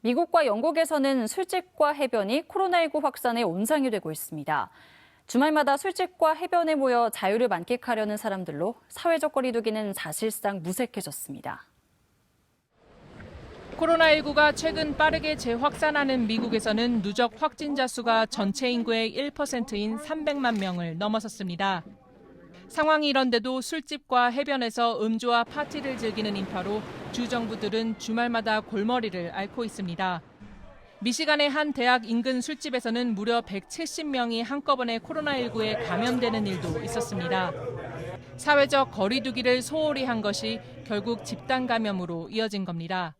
미국과 영국에서는 술집과 해변이 코로나19 확산의 온상이 되고 있습니다. 주말마다 술집과 해변에 모여 자유를 만끽하려는 사람들로 사회적 거리두기는 사실상 무색해졌습니다. 코로나19가 최근 빠르게 재확산하는 미국에서는 누적 확진자 수가 전체 인구의 1%인 300만 명을 넘어섰습니다. 상황이 이런데도 술집과 해변에서 음주와 파티를 즐기는 인파로 주 정부들은 주말마다 골머리를 앓고 있습니다. 미시간의 한 대학 인근 술집에서는 무려 170명이 한꺼번에 코로나19에 감염되는 일도 있었습니다. 사회적 거리두기를 소홀히 한 것이 결국 집단 감염으로 이어진 겁니다.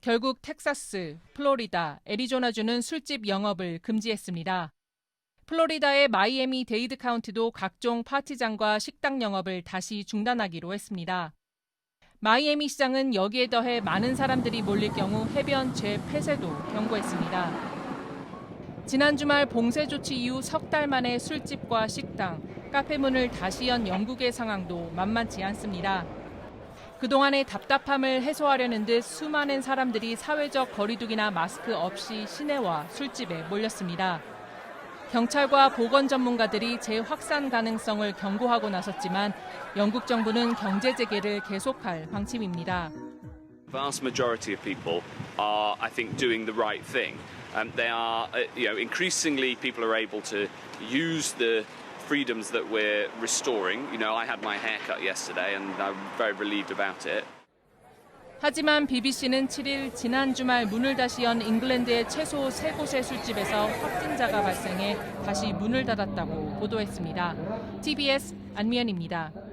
결국 텍사스, 플로리다, 애리조나주는 술집 영업을 금지했습니다. 플로리다의 마이애미 데이드 카운티도 각종 파티장과 식당 영업을 다시 중단하기로 했습니다. 마이애미 시장은 여기에 더해 많은 사람들이 몰릴 경우 해변 재폐쇄도 경고했습니다. 지난 주말 봉쇄 조치 이후 석 달 만에 술집과 식당, 카페 문을 다시 연 영국의 상황도 만만치 않습니다. 그동안의 답답함을 해소하려는 듯 수많은 사람들이 사회적 거리두기나 마스크 없이 시내와 술집에 몰렸습니다. 경찰과 보건 전문가들이 재확산 가능성을 경고하고 나섰지만 영국 정부는 경제 재개를 계속할 방침입니다. vast majority of people are, I think, doing the right thing. Um, they are, uh, you know, increasingly people are able to use the freedoms that we're restoring. You know, I had my hair cut yesterday and I'm very relieved about it. 하지만 BBC는 7일 지난 주말 문을 다시 연 잉글랜드의 최소 3곳의 술집에서 확진자가 발생해 다시 문을 닫았다고 보도했습니다. TBS 안미연입니다.